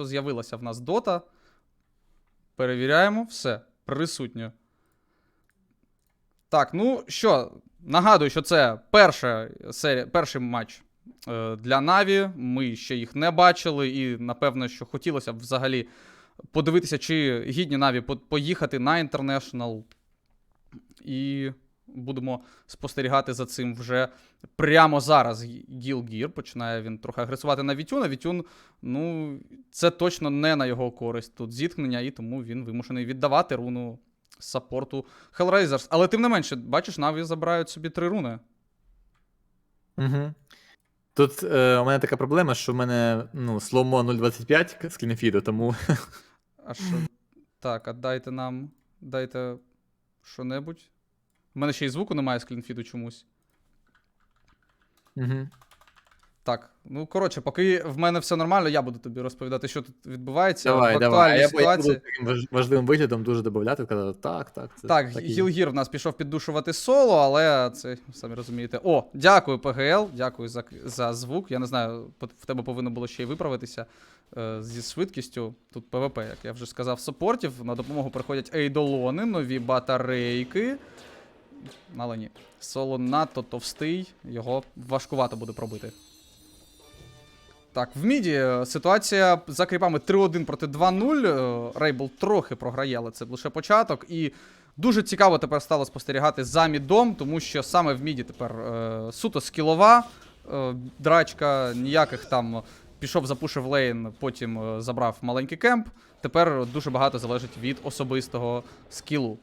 начебто з'явилася в нас дота. Перевіряємо, все, присутньо. Так, ну що, нагадую, що це перша серія, перший матч е, для Наві. Ми ще їх не бачили, і напевно, що хотілося б взагалі подивитися, чи гідні Наві поїхати на Інтернешнл. І будемо спостерігати за цим вже прямо зараз. Гіл Гір починає він трохи агресувати на Вітюна. Вітюн, ну, це точно не на його користь тут зіткнення, і тому він вимушений віддавати руну саппорту Hellraisers. Але тим не менше, бачиш, Наві забирають собі три руни. Угу. Тут е, у мене така проблема, що в мене ну, сломо 0.25 з клінофіду, тому А що? Так, а дайте нам. Дайте що-небудь. У мене ще й звуку немає з клінфіду чомусь. угу. Так, ну коротше, поки в мене все нормально, я буду тобі розповідати, що тут відбувається давай, в давай. А я, ситуації. буду таким важливим виглядом дуже додавати, казати, так, так. Це Так, так. Гілгір в нас пішов піддушувати соло, але це самі розумієте. О, дякую, ПГЛ, дякую за, за звук. Я не знаю, в тебе повинно було ще й виправитися е, зі швидкістю. Тут ПВП, як я вже сказав, саппортів. На допомогу приходять ейдолони, нові батарейки. Але ні. Соло надто товстий, його важкувато буде пробити. Так, в міді е, ситуація за кріпами 3-1 проти 2-0. Е, Рейбл трохи програє, але це лише початок. І дуже цікаво тепер стало спостерігати за мідом, тому що саме в міді тепер е, суто скілова е, драчка, ніяких там пішов, запушив лейн, потім е, забрав маленький кемп. Тепер дуже багато залежить від особистого скілу.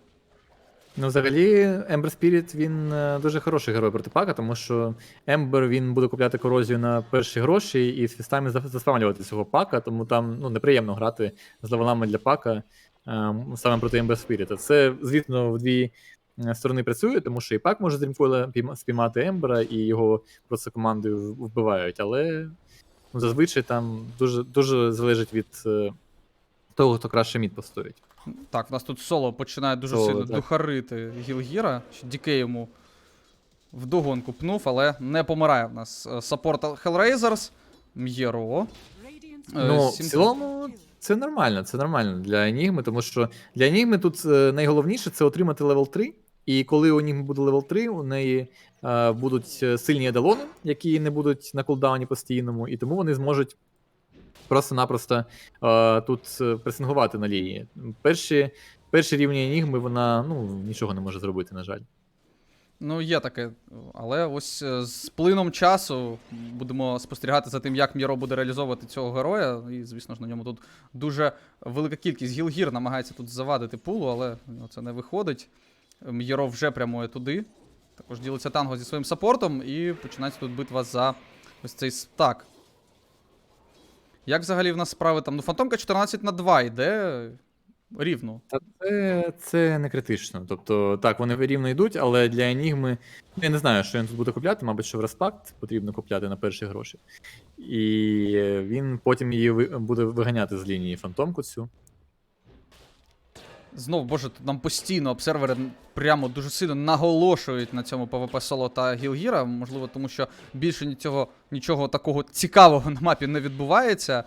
Ну, взагалі, Ember Spirit він е, дуже хороший герой проти пака, тому що Ember він буде купляти корозію на перші гроші і свістами за- заспамлювати цього пака, тому там ну, неприємно грати з левелами для пака е, саме проти Ember Spirit. Це, звісно, в дві е, сторони працює, тому що і пак може з Дрімкоїла пійма- спіймати Ембера, і його просто командою вбивають. Але ну, зазвичай там дуже, дуже залежить від е, того, хто краще мід постоїть. Так, у нас тут соло починає дуже Соло, сильно так. духарити Гілгіра. що Дікей йому вдогонку пнув, але не помирає в нас е, саппорт Hellraisers. М'єро. Е, Ну, в цілому, це нормально, це нормально для Енігми, тому що для Енігми тут е, найголовніше це отримати левел 3. І коли у Енігми буде левел 3, у неї е, будуть сильні едалони, які не будуть на кулдауні постійному, і тому вони зможуть просто-напросто е, тут е, пресингувати на лінії. Перші, перші рівні Енігми вона ну, нічого не може зробити, на жаль. Ну, є таке. Але ось е, з плином часу будемо спостерігати за тим, як М'єро буде реалізовувати цього героя. І, звісно ж, на ньому тут дуже велика кількість. Гілгір намагається тут завадити пулу, але ну, це не виходить. М'єро вже прямує туди. Також ділиться танго зі своїм саппортом і починається тут битва за ось цей стак. Як взагалі в нас справи там? Ну, фантомка 14 на 2 йде рівно. Та це, це не критично. Тобто, так, вони рівно йдуть, але для Енігми. Я не знаю, що він тут буде купляти, мабуть, що в респакт потрібно купляти на перші гроші. І він потім її буде виганяти з лінії фантомку цю. Знов, боже, нам постійно обсервери прямо дуже сильно наголошують на цьому PvP соло та Гілгіра. Можливо, тому що більше нічого, нічого такого цікавого на мапі не відбувається.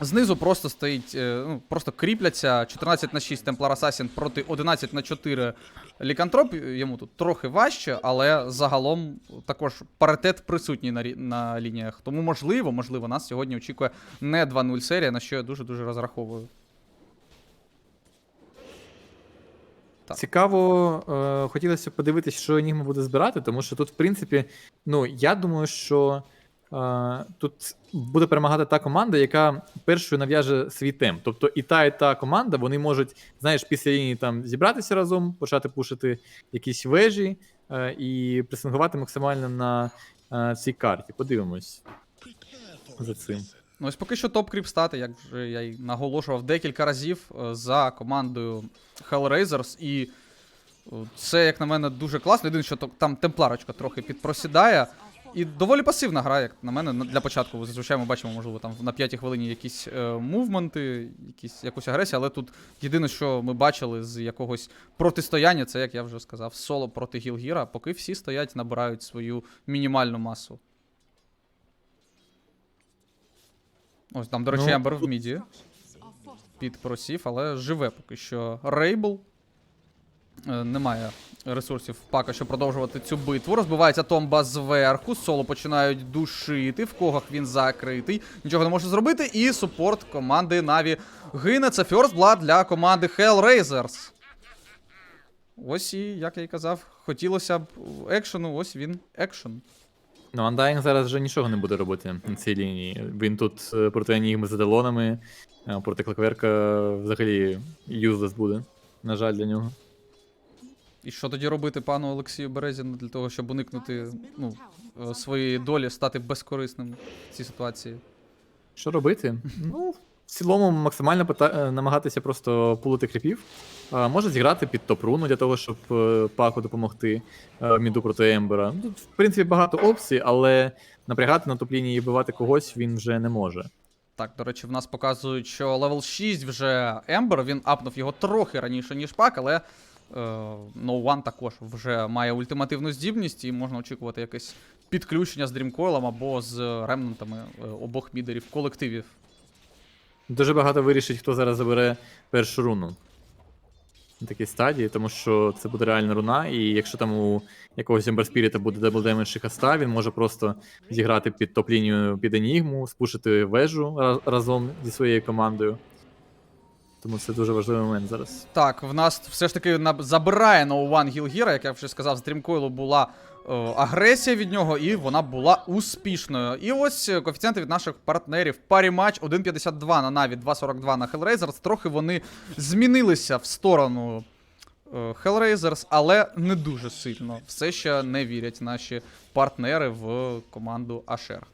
Знизу просто стоїть, е, ну, просто кріпляться 14 на 6 Templar Assassin проти 11 на 4 Лікантроп. Йому тут трохи важче, але загалом також паритет присутній на, на лініях. Тому можливо, можливо, нас сьогодні очікує не 2-0 серія, на що я дуже-дуже розраховую. Так. Цікаво, е, хотілося подивитися, що Енігма буде збирати, тому що тут, в принципі, ну, я думаю, що е, тут буде перемагати та команда, яка першою нав'яже свій темп. Тобто і та, і та команда, вони можуть, знаєш, після лінії там зібратися разом, почати пушити якісь вежі е, і пресингувати максимально на е, цій карті. Подивимось за цим. Ну, ось поки що топ-кріп стати, як вже я й наголошував декілька разів е, за командою Hellraisers. І е, це, як на мене, дуже класно. Єдине, що там темпларочка трохи підпросідає. І доволі пасивна гра, як на мене, для початку. Зазвичай ми бачимо, можливо, там на п'ятій хвилині якісь е, мувменти, якісь, якусь агресію, але тут єдине, що ми бачили з якогось протистояння, це, як я вже сказав, соло проти Гілгіра, поки всі стоять, набирають свою мінімальну масу. Ось там, до речі, Ну, Ембер в міді. Під просів, але живе поки що Рейбл. Е, Немає ресурсів пака, щоб продовжувати цю битву. Розбивається Томба зверху. Соло починають душити. В когах він закритий. Нічого не може зробити. І супорт команди Наві гине. Це First Blood для команди Hellraisers. Ось і, як я і казав, хотілося б екшену, ось він екшен. Ну, Undying зараз вже нічого не буде робити на цій лінії. Він тут е, проти Енігми за делонами, проти Клакверка взагалі юзлес буде. На жаль, для нього. І що тоді робити пану Олексію Березіну для того, щоб уникнути ну, е, своєї долі, стати безкорисним в цій ситуації? Що робити? Ну, в цілому максимально пита- е, намагатися просто пулити кріпів. А, може зіграти під топ-руну для того, щоб е, паку допомогти е, міду проти Ембера. Ну, Тут, в принципі, багато опцій, але напрягати на топ-лінії і вбивати когось він вже не може. Так, до речі, в нас показують, що левел 6 вже Ембер, він апнув його трохи раніше, ніж пак, але е, No One також вже має ультимативну здібність, і можна очікувати якесь підключення з Дрімкойлом або з ремнантами е, обох мідерів колективів. Дуже багато вирішить, хто зараз забере першу руну. На такій стадії, тому що це буде реальна руна, і якщо там у якогось Spirit буде дабл демедж і хаста, він може просто зіграти під топ-лінію під Енігму, спушити вежу разом зі своєю командою. Тому це дуже важливий момент зараз. Так, в нас все ж таки на... забирає No One Гілгіра, як я вже сказав, з Дрімкойлу була агресія від нього, і вона була успішною. І ось е, коефіцієнти від наших партнерів. Парі матч 1.52 на Наві, 2.42 на Hellraisers. Трохи вони змінилися в сторону е, Hellraisers, але не дуже сильно. Все ще не вірять наші партнери в команду Ашер.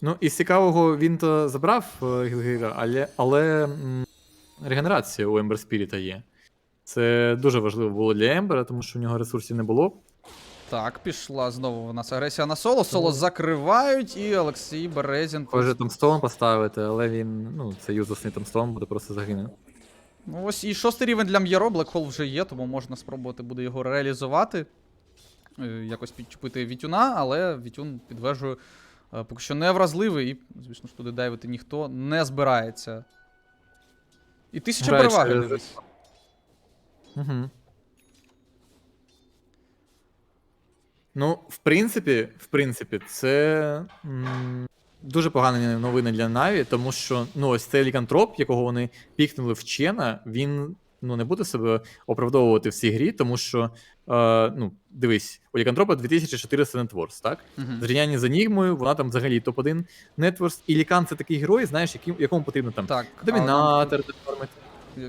Ну, із цікавого він то забрав е, Гілгіра, але, але регенерація у Ember Spirit є. Це дуже важливо було для Ембера, тому що у нього ресурсів не було. Так, пішла знову у нас агресія на соло. Соло закривають, і Олексій Березін Може томстоун поставити, але він, ну, це юзлесний томстоун, буде просто загине. Ну ось і шостий рівень для М'єро, Блекхол вже є, тому можна спробувати буде його реалізувати. Е, Якось підчепити Вітюна, але Вітюн під вежею е, поки що не вразливий, і, звісно ж, туди дайвити ніхто не збирається. І тисяча переваги. Угу. Ну, в принципі, в принципі, це м, дуже погані новини для Наві, тому що ну, ось цей лікантроп, якого вони пікнули в Чена, він ну, не буде себе оправдовувати в цій грі, тому що, е, ну, дивись, у лікантропа 2400 нетворс, так? Мгм. В зрівнянні з Енігмою, вона там взагалі топ-1 нетворс. І Лікан це такий герой, знаєш, яким, якому потрібно там Так, домінатор, дефармити.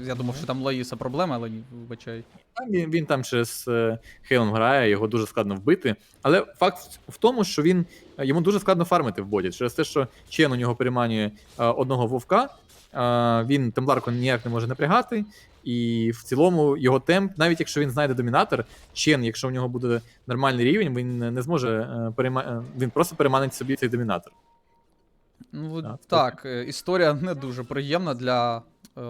Я думав, що там Лаїса проблема, але ні, вибачай. Там він, він там через е, Хейлом грає, його дуже складно вбити. Але факт в тому, що він е, йому дуже складно фармити в боді. Через те, що Чен у нього переманює е, одного вовка, е, він темпларку ніяк не може напрягати. І в цілому його темп, навіть якщо він знайде домінатор, Чен, якщо в нього буде нормальний рівень, він не зможе е, перема... е, він просто переманить собі цей домінатор. Ну Так, так, е, історія не дуже приємна для е,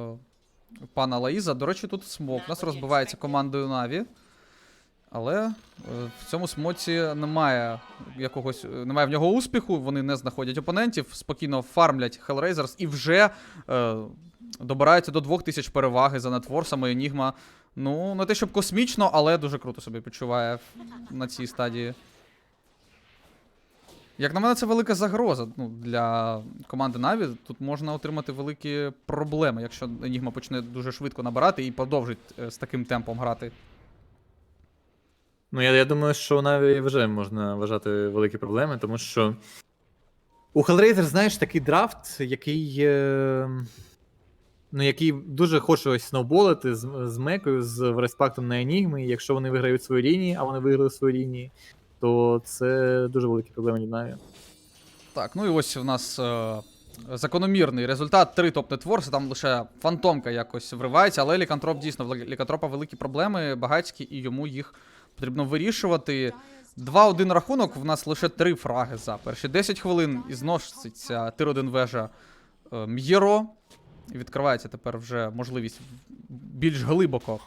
пана Лаїза. До речі, тут смок. Нас розбивається командою Наві. Але е, в цьому смоці немає якогось, е, немає в нього успіху, вони не знаходять опонентів, спокійно фармлять Hellraisers і вже е, добираються до 2000 переваги за нетворсами. Енігма. Ну, не те, щоб космічно, але дуже круто собі почуває на цій стадії. Як на мене, це велика загроза ну, для команди Наві. Тут можна отримати великі проблеми, якщо Енігма почне дуже швидко набирати і продовжить е, з таким темпом грати. Ну, я, я думаю, що навіть вже можна вважати великі проблеми, тому що у Hellraiser, знаєш, такий драфт, який. Е... Ну, який дуже хоче ось сноуболити з, з Мекою, з респектом на Енігми. Якщо вони виграють свої лінії, а вони виграли свої лінії, то це дуже великі проблеми для Так, ну і ось у нас е, закономірний результат. Три топ-нетворси, там лише фантомка якось вривається, але лікантроп дійсно в лікантропа великі проблеми, багатські, і йому їх потрібно вирішувати. 2-1 рахунок, в нас лише три фраги за перші 10 хвилин. І зноситься тир-1 вежа е, М'єро. Відкривається тепер вже можливість більш глибоко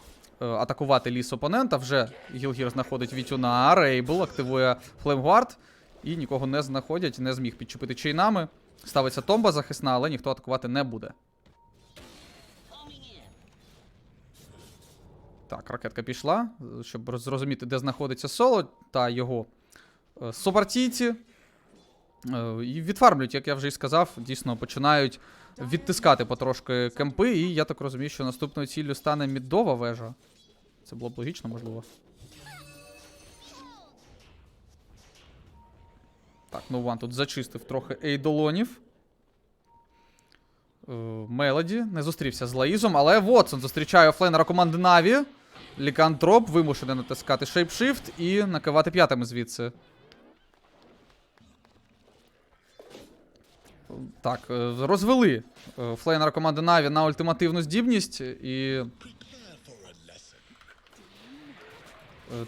атакувати ліс опонента. Вже Гілгір знаходить Вітюна, Рейбл, активує Флеймгуард. І нікого не знаходять, не зміг підчепити чайнами. Ставиться томба захисна, але ніхто атакувати не буде. Так, ракетка пішла, е, щоб зрозуміти, де знаходиться соло та його е, сопартійці. Е, І відфармлюють, як я вже і сказав, дійсно починають відтискати потрошки кемпи, і я так розумію, що наступною ціллю стане міддова вежа. Це було б логічно, можливо. Так, ну Ван тут зачистив трохи ейдолонів. Е, Мелоді не зустрівся з Лаїзом, але Вотсон зустрічає офлейнера команди Наві. Лікантроп вимушений натискати шейпшифт і накивати п'ятами звідси. Так, е, розвели е, флейнера команди Наві на ультимативну здібність і. Е,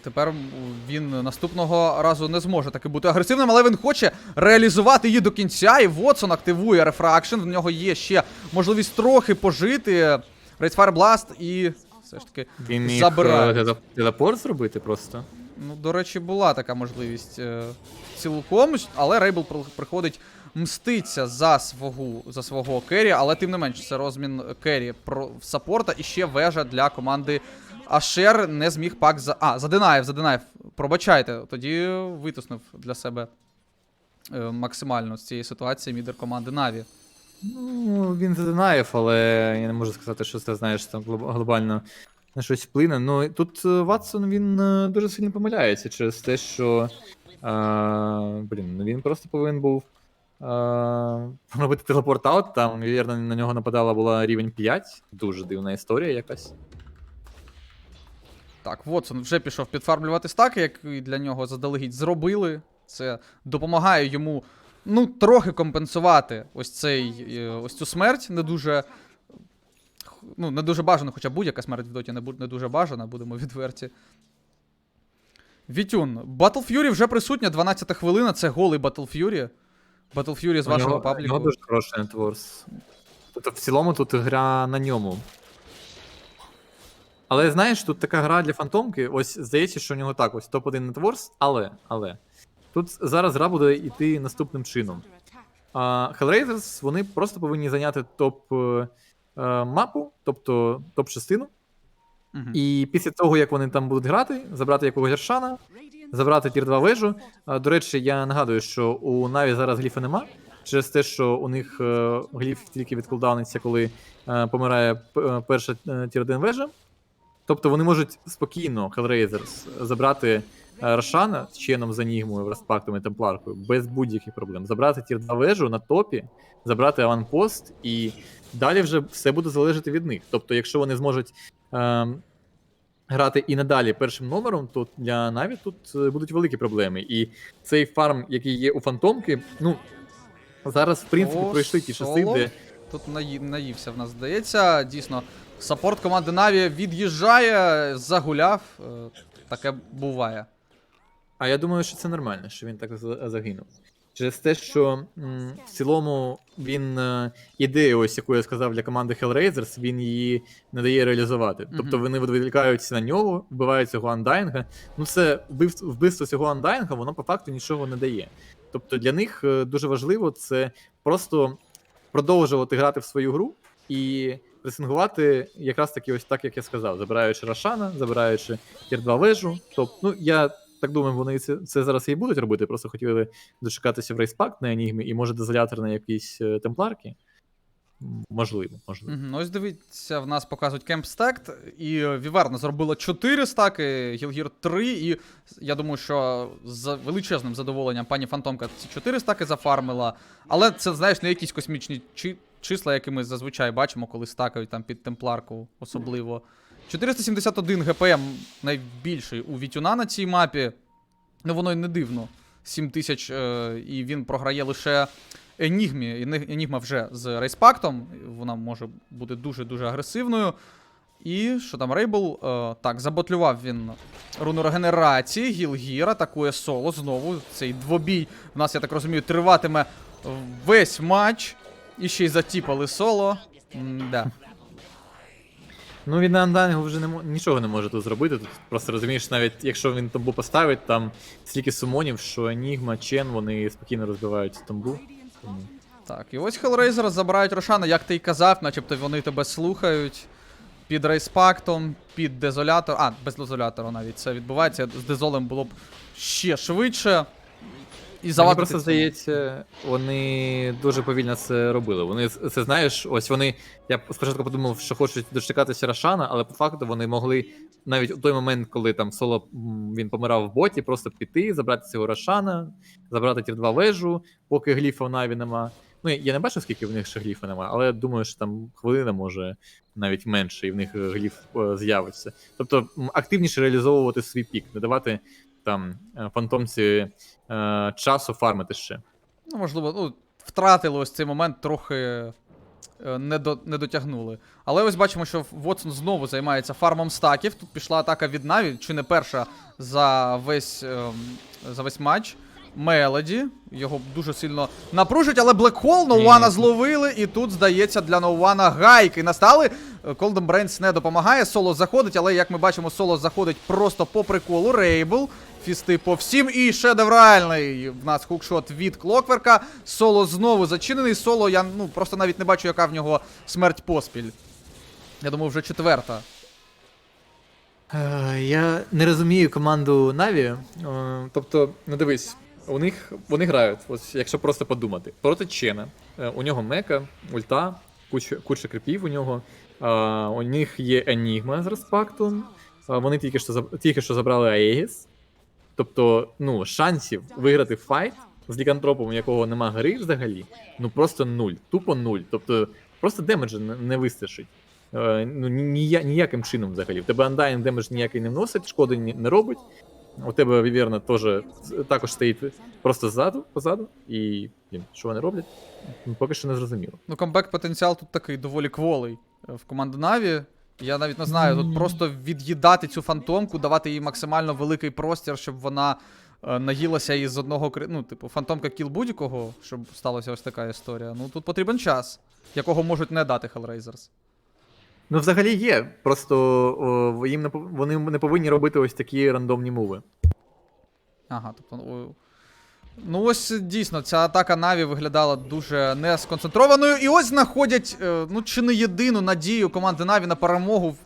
Тепер він наступного разу не зможе таки бути агресивним, але він хоче реалізувати її до кінця. І Вотсон активує рефракшн. В нього є ще можливість трохи пожити. Рейдфайр Blast і все ж таки Він міг забирає. е, телепорт зробити просто. Ну, до речі, була така можливість е, цілком, але Рейбл приходить мститься за свого, за свого керрі, але тим не менш, це розмін керрі про в саппорта і ще вежа для команди Ашер не зміг пак за. А, задинаєв, задинаєв. Пробачайте, тоді витиснув для себе е, максимально з цієї ситуації мідер команди Наві. Ну, він задинаєв, але я не можу сказати, що це, знаєш, там глобально на щось вплине. Ну, тут е, Ватсон він е, дуже сильно помиляється через те, що. Е, блін, ну він просто повинен був е, робити телепорт-аут. Там, вірно, на нього нападала була рівень 5. Дуже дивна історія якась. Так, Вотсон вже пішов підфармлювати стаки, як для нього заздалегідь зробили. Це допомагає йому ну, трохи компенсувати ось цей е, ось цю смерть. Не дуже. Ну, не дуже бажано, хоча будь-яка смерть в доті не, не дуже бажана, будемо відверті. Вітюн. Battle Fury вже присутня, 12 хвилина, це голий Battle Fury. Battle Fury з У вашого нього, пабліку. нього дуже хороший нетворс. Тобто в цілому тут гра на ньому. Але знаєш, тут така гра для фантомки, ось здається, що у нього так, ось топ-1 нетворс, але, але. Тут зараз гра буде йти наступним чином. А, Hellraisers, вони просто повинні зайняти топ е, е, мапу, тобто топ-частину. Мгм. І після того, як вони там будуть грати, забрати якогось Гершана, забрати тір 2 вежу. А, До речі, я нагадую, що у Наві зараз гліфа нема. Через те, що у них е, гліф тільки відкулдауниться, коли помирає перша тір 1 вежа. Тобто вони можуть спокійно, Hellraisers, забрати е, Рошана з чином з Енігмою, Роспактом і Темпларкою без будь-яких проблем. Забрати тір 2 вежу на топі, забрати аванпост, і далі вже все буде залежати від них. Тобто, якщо вони зможуть. Е, грати і надалі першим номером, то для Наві тут е, будуть великі проблеми. І цей фарм, який є у Фантомки, ну зараз, в принципі, О, пройшли ті часи, де Тут наївся в нас, здається. Дійсно, саппорт команди Наві від'їжджає, загуляв. Е, Таке буває. А я думаю, що це нормально, що він так загинув. Через те, що м, в цілому він е, ідею, ось яку я сказав для команди Hellraisers, він її не дає реалізувати. Тобто вони відволікаються на нього, вбивають цього андайнга. Ну, це вбивство, вбивство цього андайнга, воно по факту нічого не дає. Тобто для них е, дуже важливо це просто продовжувати грати в свою гру і пресингувати якраз таки ось так, як я сказав, забираючи Рошана, забираючи тір 2 вежу. Тобто, ну я так думаю, вони це, це зараз і будуть робити. Просто хотіли дочекатися в рейспакт на Енігмі і може дезолятор на якісь е, темпларки. Можливо, можливо. Мгм. Ось дивіться, в нас показують Кемп Стект, і Віверна зробила 4 стаки, Гілгір 3, і я думаю, що з величезним задоволенням пані Фантомка ці 4 стаки зафармила. Але це, знаєш, не якісь космічні. Числа, які ми зазвичай бачимо, коли стакають там під темпларку особливо. 471 ГПМ найбільший у Вітюна на цій мапі. Ну, воно й не дивно. 7 тисяч, е, і він програє лише Енігмі. Енігма вже з рейспактом. Вона може бути дуже-дуже агресивною. І що там, Рейбл? Е, так, заботлював він руну регенерації, Гілгір атакує соло знову. Цей двобій у нас, я так розумію, триватиме весь матч. І ще й затіпали соло. М-да. Ну він на андайнгу вже не мо- нічого не може тут зробити. Тут просто розумієш, навіть якщо він тамбу поставить, там стільки сумонів, що Енігма, Чен, вони спокійно розбивають тамбу. Тому Так, і ось Hellraiser забирають Рошана, як ти й казав, начебто вони тебе слухають. Під рейспактом, під дезолятор. А, без дезолятора навіть це відбувається. З дезолем було б ще швидше. І Мені просто здається, вони дуже повільно це робили. Вони це знаєш, ось вони. Я спочатку подумав, що хочуть дочекатися Рошана, але по факту вони могли навіть у той момент, коли там соло він помирав в боті, просто піти, забрати цього Рошана, забрати тір 2 вежу, поки гліфа в Наві нема. Ну, я не бачу, скільки в них ще гліфа нема, але думаю, що там хвилина може навіть менше, і в них гліф е, з'явиться. Тобто активніше реалізовувати свій пік, не давати там е, фантомці е, часу фармити ще. Ну, можливо, ну, втратили ось цей момент, трохи е, не, до, не дотягнули. Але ось бачимо, що Вотсон знову займається фармом стаків. Тут пішла атака від Наві, чи не перша за весь, ем, за весь матч. Мелоді. Його дуже сильно напружать, але Блекхол Ноуана зловили, і тут, здається, для Ноуана гайки настали. Колден Брейнс не допомагає. Соло заходить, але як ми бачимо, соло заходить просто по приколу. Рейбл. Фісти по всім. І шедевральний в нас хукшот від Клокверка. Соло знову зачинений. Соло, я ну просто навіть не бачу, яка в нього смерть поспіль. Я думаю, вже четверта. Е, Я не розумію команду Наві. Е, Тобто, ну дивись, у них вони грають, ось якщо просто подумати. Проти Чена. Е, У нього мека, ульта, куча, куча крипів у нього. У них є Енігма з респактом. Вони тільки що, тільки що забрали Аегіс. Тобто, ну, шансів виграти файт з лікантропом, у якого нема гри взагалі, ну просто нуль. Тупо нуль. Тобто, просто демеджа не, вистачить. Е, ну, ні- нія, ніяким чином взагалі. В тебе Undying демедж ніякий не вносить, шкоди не робить. У тебе Віверна теж також стоїть просто ззаду, позаду, і блін, що вони роблять? Поки що не зрозуміло. Ну, камбек потенціал тут такий доволі кволий е, в команди Наві. Я навіть не знаю, тут просто від'їдати цю фантомку, давати їй максимально великий простір, щоб вона е, наїлася із одного кри... Ну, типу, фантомка кіл будь-якого, щоб сталася ось така історія. Ну тут потрібен час, якого можуть не дати Hellraisers. Ну, взагалі є. Просто о, їм не пов- вони не повинні робити ось такі рандомні мови. Ага, тобто. о, Ну, ось дійсно, ця атака Наві виглядала дуже несконцентрованою. І ось знаходять, е, ну, чи не єдину надію команди Наві на перемогу в,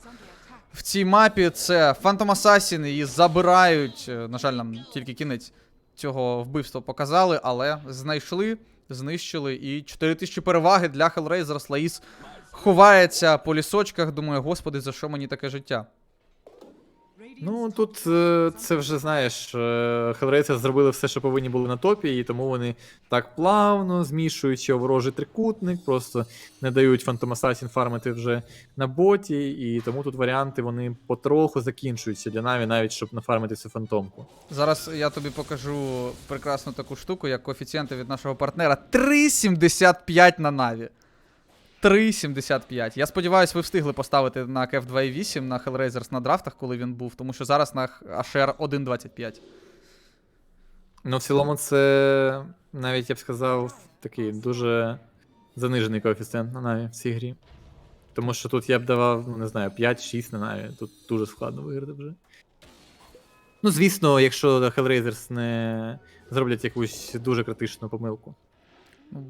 в цій мапі. Це Phantom Assassin, її забирають. Е, На жаль, нам тільки кінець цього вбивства показали, але знайшли, знищили. І 4000 переваги для Hellraiser. Лаїс ховається по лісочках. Думаю, господи, за що мені таке життя? Ну тут е, це вже знаєш, Hellraiser зробили все, що повинні були на топі, і тому вони так плавно змішуючи ворожий трикутник, просто не дають Phantom Assassin фармити вже на боті, і тому тут варіанти вони потроху закінчуються для Наві, навіть щоб нафармити цю фантомку. Зараз я тобі покажу прекрасну таку штуку, як коефіцієнти від нашого партнера. 3,75 на Наві. 3,75. Я сподіваюся, ви встигли поставити на KF 2.8 на Hellraisers на драфтах, коли він був, тому що зараз на HR 1.25. Ну, в цілому, це навіть я б сказав, такий дуже занижений коефіцієнт на Наві в цій грі. Тому що тут я б давав, ну не знаю, 5-6 на Наві. Тут дуже складно виграти вже. Ну, звісно, якщо Hellraisers не зроблять якусь дуже критичну помилку. Ну,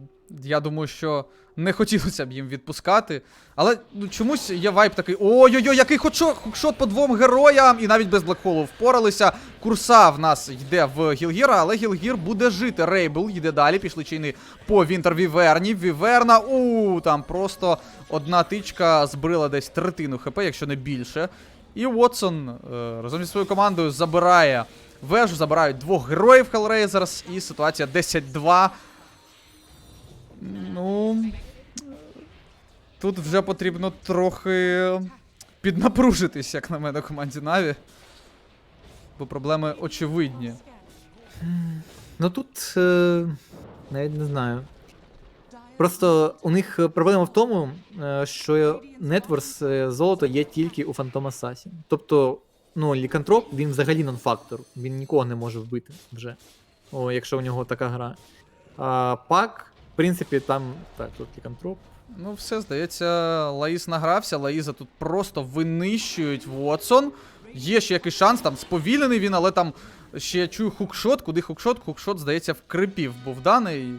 Я думаю, що не хотілося б їм відпускати. Але ну, чомусь є вайп такий: ой-ой-ой, який худшот, хукшот по двом героям! І навіть без Блекхолу впоралися. Курса в нас йде в Гілгіра, але Гілгір буде жити. Рейбл йде далі, пішли чини по Вінтер Віверні. Віверна, у там просто одна тичка збрила десь третину ХП, якщо не більше. І Уотсон е, разом зі своєю командою забирає вежу, забирають двох героїв Hellraisers, і ситуація 10-2. Ну. Тут вже потрібно трохи піднапружитись, як на мене, команді Наві. Бо проблеми очевидні. Ну тут е, навіть не знаю. Просто у них проблема в тому, е, що е, золото є тільки у Phantom Assassin. Тобто, ну, лікантроп, він взагалі нон-фактор. Він нікого не може вбити вже. О, якщо у нього така гра. А пак, принципі, там. Так, тут лікантроп. Ну, все, здається, Лаїс награвся. Лаїза тут просто винищують Вотсон. Є ще якийсь шанс, там сповільнений він, але там ще я чую хукшот. Куди хукшот? Хукшот, здається, в крипів був даний.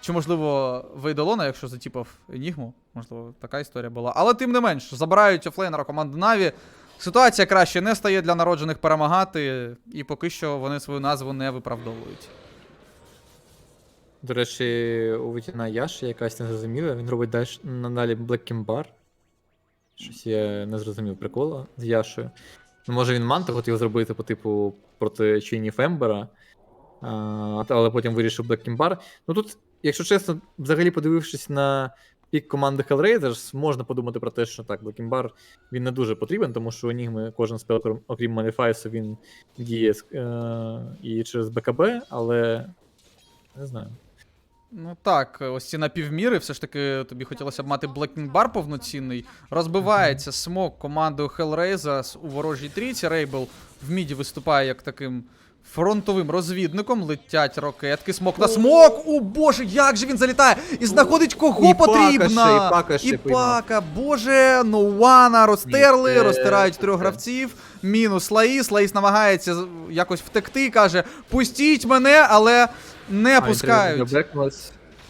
Чи, можливо, Вейдолона, якщо затіпав Енігму, можливо, така історія була. Але тим не менш, забирають офлейнера команди Наві. Ситуація краще не стає для народжених перемагати, і поки що вони свою назву не виправдовують. До речі, у Вітіна Яша якась не зрозуміла, він робить далі надалі Black Bar. Щось я не зрозумів прикола з Яшою. Ну, може він манту хотів зробити по типу проти Чейнів Ембера, а, але потім вирішив Black Bar. Ну тут, якщо чесно, взагалі подивившись на пік команди Hellraisers, можна подумати про те, що так, Black Bar він не дуже потрібен, тому що у Нігми кожен спел, окрім Маліфайсу, він діє е, і через БКБ, але не знаю. Ну так, ось ці напівміри, все ж таки тобі хотілося б мати Bar повноцінний. Розбивається смок командою Hellraisers у ворожій трійці. Рейбл в міді виступає як таким фронтовим розвідником. Летять ракетки. Смок на смок! О боже, як же він залітає! І знаходить кого І Пака потрібно! ще, і Пака ще І пака, боже, Ноуана розтерли, Ні, розтирають трьох гравців. Мінус Лаїс. Лаїс намагається якось втекти, каже: пустіть мене, але не пускають.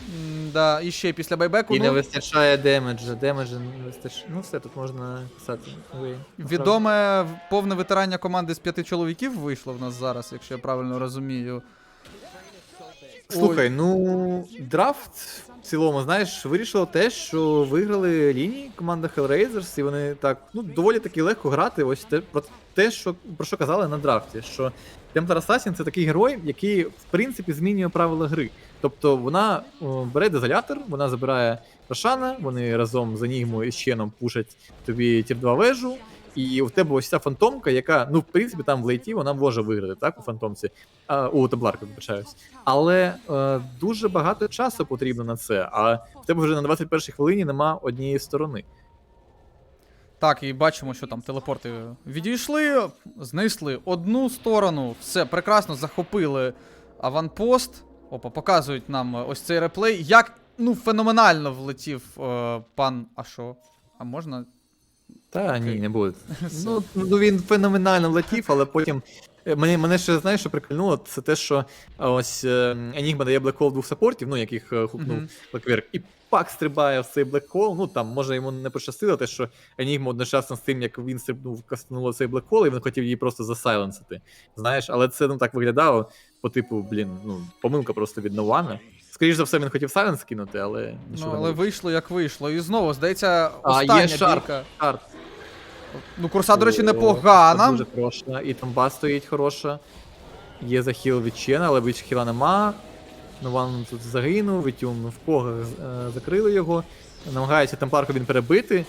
М, Да, і ще після байбеку. І не Ну, вистачає демеджа. Демеджа не вистачає. Ну все, тут можна писати. Ви, відоме в- повне витирання команди з п'яти чоловіків вийшло в нас зараз, якщо я правильно розумію. Слухай, ну драфт в цілому, знаєш, вирішило те, що виграли лінії команда Hellraisers, і вони так, ну, доволі таки легко грати. Ось те про те, що про що казали на драфті. Що Templar Assassin це такий герой, який в принципі змінює правила гри. Тобто вона о, бере дезолятор, вона забирає Рошана, вони разом з Енігмою і Щеном пушать тобі тір 2 вежу. І у тебе ось ця фантомка, яка, ну, в принципі, там в лейті вона може виграти, так, у фантомці, а, у Темпларку, вибачаюсь. Але е, дуже багато часу потрібно на це, а в тебе вже на 21-й хвилині нема однієї сторони. Так, і бачимо, що там телепорти відійшли, знесли одну сторону, все прекрасно захопили аванпост. Опа, показують нам ось цей реплей. Як ну феноменально влетів е, пан. А що? А можна? Та ні, не буде. ну, ну він феноменально влетів, але потім. е, Мене, мене ще знаєш, що прикольнуло, це те, що ось е, Enigma дає блекхол двох саппортів, ну яких е, хукнув Мгм. Блекверк, і пак стрибає в цей блекхол. Ну там може йому не пощастило, те, що Enigma одночасно з тим, як він стрибнув, кастануло цей блекхол, і він хотів її просто засайленсити. Знаєш, але це ну так виглядало по типу, блін, ну помилка просто від Нована. Скоріше за все, він хотів сайленс кинути, але Ну, але не вийшло. вийшло як вийшло. І знову, здається, А, є остання шарп. бійка. Шарп. Ну, курса, до речі, непогана. Дуже хороша. І тамба стоїть хороша. Є захіл від Чена, але від хіла нема. Нован тут загинув, Вітюн в когах е, закрили його. Намагається темпларку він перебити.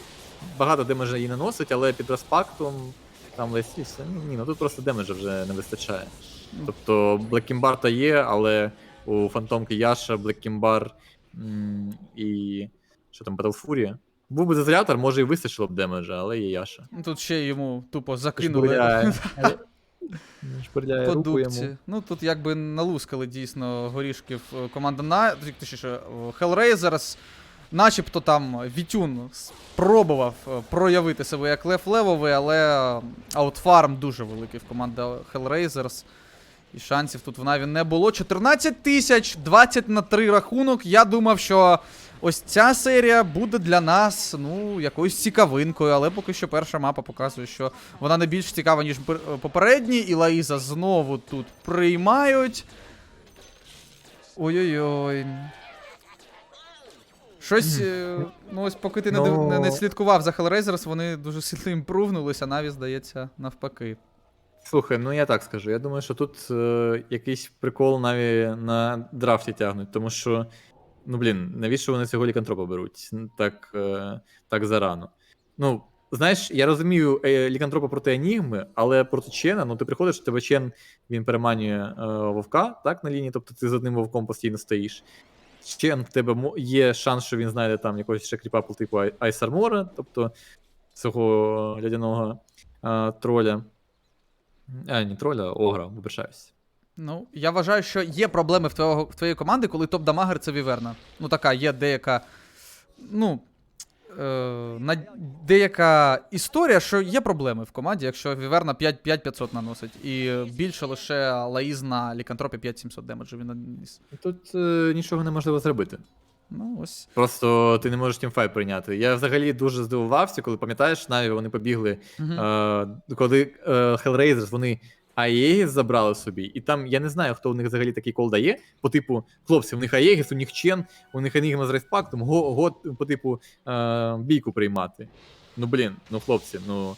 Багато демеджа їй наносить, але під розпактом там лесіся. Ні, ну тут просто демеджа вже не вистачає. Тобто Блекімбар та є, але у фантомки Яша, Блекімбар і. Що там, Батлфурія? Був би дезолятор, може і вистачило б демеджа, але є Яша. Ну, Тут ще йому тупо закинули. Руку йому. Ну тут якби налускали дійсно горішків е, команда на точніше, е, Hellraisers. Начебто там Вітюн спробував е, проявити себе як лев левовий, але е, аутфарм дуже великий в команди Hellraisers. І шансів тут в Наві не було. 14 тисяч, 20 на 3 рахунок. Я думав, що ось ця серія буде для нас ну, якоюсь цікавинкою, але поки що перша мапа показує, що вона не більш цікава, ніж пер- попередні. І Лаїза знову тут приймають. Ой-ой-ой. Щось, е, ну ось поки ти не, не, не Ну. слідкував за Hellraisers, вони дуже сильно імпрувнулися, наві, здається, навпаки. Слухай, ну я так скажу. Я думаю, що тут е, якийсь прикол навіть на драфті тягнуть, тому що, ну блін, навіщо вони цього лікантропа беруть так, е, так зарано? Ну, знаєш, я розумію е, лікантропа проти Енігми, але проти Чена, ну ти приходиш, тебе Чен він переманює е, вовка так, на лінії, тобто ти з одним вовком постійно стоїш. Чен в тебе є шанс, що він знайде там якогось ще кріпа по типу Айс тобто цього лядяного е, троля. А, не троля, огра, вибачаюсь. Ну, я вважаю, що є проблеми в, твого, в твоєї команди, коли топ-дамагер це Віверна. Ну, така є деяка. Ну. е, на деяка історія, що є проблеми в команді, якщо Віверна 5 5500 наносить, і більше лише Лаїз на лікантропі 5700 демеджу він наніс. Тут е, нічого неможливо зробити. Ну, ось. Просто ти не можеш тімфайт прийняти. Я взагалі дуже здивувався, коли пам'ятаєш, Наві вони побігли, Мгм. е, коли е, Hellraisers, вони Аєгіс забрали собі, і там я не знаю, хто у них взагалі такий кол дає. По типу, хлопці, у них Аєгіс, у них Чен, у них Енігма з рейспактом, го, го по типу е, бійку приймати. Ну блін, ну хлопці, ну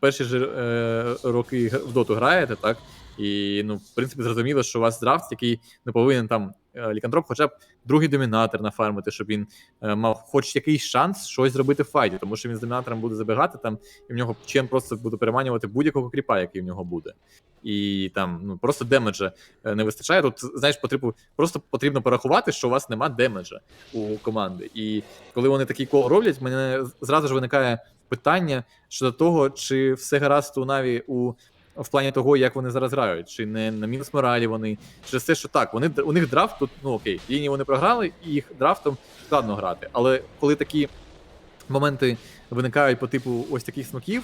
перші ж е, роки в доту граєте, так? І ну, в принципі, зрозуміло, що у вас драфт, який не повинен там е, лікантроп, хоча б другий домінатор нафармити, щоб він е, мав хоч якийсь шанс щось зробити в файті, тому що він з домінатором буде забігати там, і в нього чен просто буде переманювати будь-якого кріпа, який в нього буде. І там ну просто демеджа е, не вистачає. Тут знаєш, потрібно просто потрібно порахувати, що у вас нема демеджа у команди. І коли вони такий кол роблять, мене зразу ж виникає питання щодо того, чи все гаразд у Наві у. В плані того, як вони зараз грають, чи не на мінус моралі вони, через те, що так, вони у них драфт тут, ну окей, лінії вони програли, і їх драфтом складно грати. Але коли такі моменти виникають по типу ось таких смоків,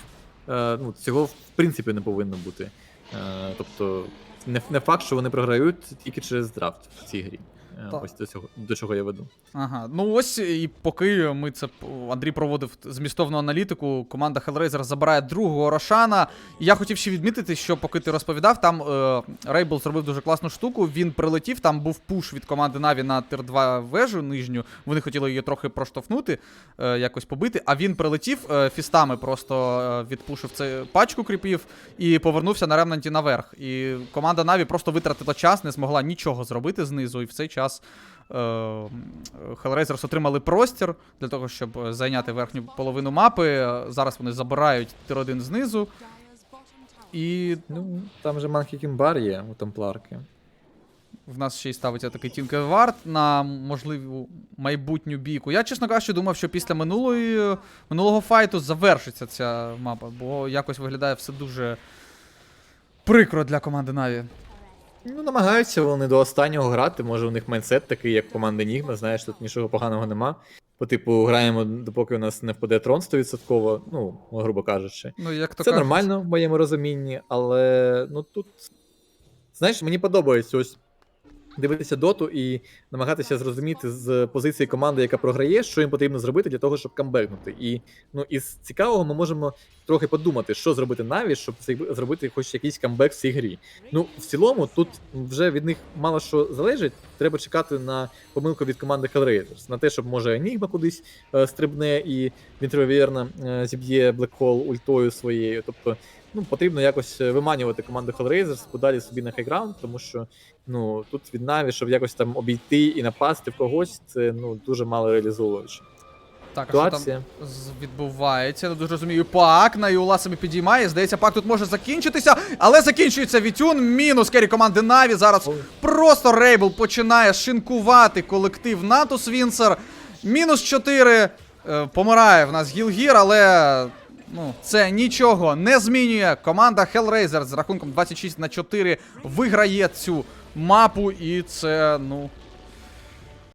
е, ну цього в принципі не повинно бути. Е, тобто, не, не факт, що вони програють тільки через драфт в цій грі. Е, Так. ось до цього до чого я веду. Ага, ну ось і поки ми це Андрій проводив змістовну аналітику, команда Hellraiser забирає другого Рошана. І я хотів ще відмітити, що поки ти розповідав, там е, Рейбл зробив дуже класну штуку. Він прилетів, там був пуш від команди Наві на тир 2 вежу нижню. Вони хотіли її трохи проштовхнути, е, якось побити. А він прилетів е, фістами, просто е, відпушив цю пачку кріпів і повернувся на ремнанті наверх. І команда Наві просто витратила час, не змогла нічого зробити знизу, і в цей час. Е, Hellraisers отримали простір для того, щоб зайняти верхню половину мапи. Зараз вони забирають тир-1 знизу. І Ну, там же Манкі Кімбар є у Темпларки. в нас ще й ставиться такий Тінкевард на можливу майбутню бійку. Я, чесно кажучи, думав, що після минулої, минулого файту завершиться ця мапа, бо якось виглядає все дуже прикро для команди Наві. Ну, намагаються вони до останнього грати. Може, у них майндсет такий, як команда Нігма, знаєш, тут нічого поганого нема. По типу, граємо, допоки у нас не впаде трон 100%, ну, грубо кажучи. Ну, як то Це кажуть, нормально в моєму розумінні, але ну тут. Знаєш, мені подобається ось дивитися доту і намагатися зрозуміти з позиції команди, яка програє, що їм потрібно зробити для того, щоб камбекнути. І ну, із цікавого ми можемо трохи подумати, що зробити Наві, щоб зробити хоч якийсь камбек в цій грі. Ну, в цілому, тут вже від них мало що залежить. Треба чекати на помилку від команди Hellraisers. На те, щоб може Енігма кудись е, стрибне і Вінтервієрна е, зіб'є Блекхол ультою своєю. Тобто, ну, потрібно якось е, виманювати команду Hellraisers подалі собі на хайграунд, тому що ну, тут від Наві, щоб якось там обійти і напасти в когось, це ну, дуже мало реалізовуюче. так, а що там відбувається. Не дуже розумію. Пак на Юла собі підіймає. Здається, пак тут може закінчитися, але закінчується Вітюн. Мінус керрі команди Наві. Зараз Ой. просто Рейбл починає шинкувати колектив Натус Вінсер. Мінус 4. Е, помирає в нас Гілгір, але. Ну, це нічого не змінює. Команда Hellraiser з рахунком 26 на 4 виграє цю мапу, і це, ну,